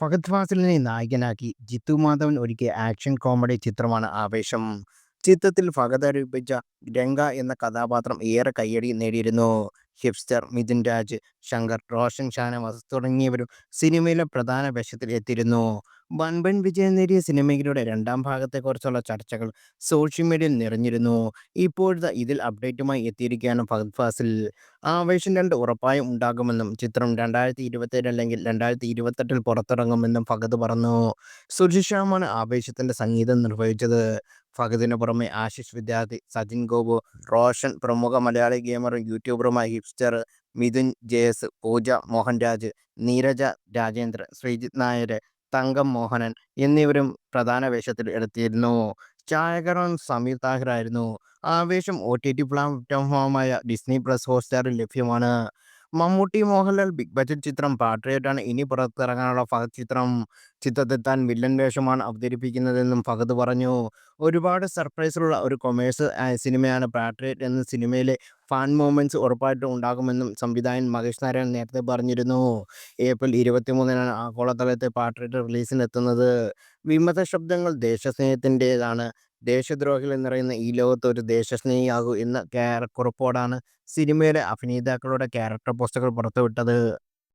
ഫഹദ് ഫാസിലിനെ നായകനാക്കി ജിത്തു മാധവൻ ഒരുക്കിയ action comedy ചിത്രമാണ് ആവേശം. ചിത്രത്തിൽ ഫഹദ് ആരോപിച്ച രംഗ എന്ന കഥാപാത്രം ഏറെ കയ്യടി നേടിയിരുന്നു. ഹിപ്സ്റ്റർ മിഥുൻ രാജ്, ശങ്കർ, റോഷൻ ഷാനവാസ് തുടങ്ങിയവരും സിനിമയിലെ പ്രധാന വേഷത്തിൽ എത്തിയിരുന്നു. വൻപൻ വിജയം നേടിയ സിനിമയുടെ രണ്ടാം ഭാഗത്തെക്കുറിച്ചുള്ള ചർച്ചകൾ സോഷ്യൽ മീഡിയയിൽ നിറഞ്ഞിരുന്നു. ഇപ്പോഴത്തെ ഇതിൽ അപ്ഡേറ്റുമായി എത്തിയിരിക്കുകയാണ് ഫഹദ് ഫാസിൽ. ആവേശം രണ്ട് ഉറപ്പായും ഉണ്ടാകുമെന്നും ചിത്രം രണ്ടായിരത്തി ഇരുപത്തേഴ് അല്ലെങ്കിൽ രണ്ടായിരത്തി ഇരുപത്തെട്ടിൽ പുറത്തിറങ്ങുമെന്നും ഫഹദ് പറഞ്ഞു. സുജിഷാമാണ് ആവേശത്തിന്റെ സംഗീതം നിർവഹിച്ചത്. ഫഹദിന് പുറമെ ആശിഷ് വിദ്യാർത്ഥി, സജിൻ ഗോപു, റോഷൻ, പ്രമുഖ മലയാളി ഗെയിമറും യൂട്യൂബറുമായ ഹിപ്സ്റ്റർ മിഥുൻ ജയസ്, പൂജ മോഹൻരാജ്, നീരജ രാജേന്ദ്രൻ, ശ്രീജിത് നായർ, തങ്കം മോഹനൻ എന്നിവരും പ്രധാന വേഷത്തിൽ എടുത്തിരുന്നു ഛായാഗ്രഹണം സമീർ താഹിറായിരുന്നു. ആവേശം ഒ ടി ടി പ്ലാറ്റ്ഫോമായ ഡിസ്നി പ്ലസ് ഹോട്ട്സ്റ്റാറിൽ ലഭ്യമാണ്. മമ്മൂട്ടി, മോഹൻലാൽ ബിഗ് ബജറ്റ് ചിത്രം പാട്രിയോട്ടാണ് ഇനി പുറത്തിറങ്ങാനുള്ള ഫഹദ് ചിത്രം. ചിത്രത്തിൽ താൻ വില്ലൻ വേഷമാണ് അവതരിപ്പിക്കുന്നതെന്നും ഫഹദ് പറഞ്ഞു. ഒരുപാട് സർപ്രൈസുള്ള ഒരു കൊമേഴ്സ് സിനിമയാണ് പാട്രിയറ്റ് എന്ന സിനിമയിലെ ഫാൻ മൂമെന്റ്സ് ഉറപ്പായിട്ടും ഉണ്ടാകുമെന്നും സംവിധായകൻ മഹേഷ് നാരായൺ നേരത്തെ പറഞ്ഞിരുന്നു. ഏപ്രിൽ ഇരുപത്തിമൂന്നിനാണ് ആഗോളതലത്തെ പാട്രിയറ്റ് റിലീസിനെത്തുന്നത്. വിമത ശബ്ദങ്ങൾ ദേശസ്നേഹത്തിന്റേതാണ്. ദേശദ്രോഹികൾ നിറയുന്ന ഈ ലോകത്ത് ഒരു ദേശസ്നേഹിയാകൂ എന്ന കുറിപ്പോടാണ് സിനിമയിലെ അഭിനേതാക്കളുടെ ക്യാരക്ടർ പോസ്റ്ററുകൾ പുറത്തുവിട്ടത്.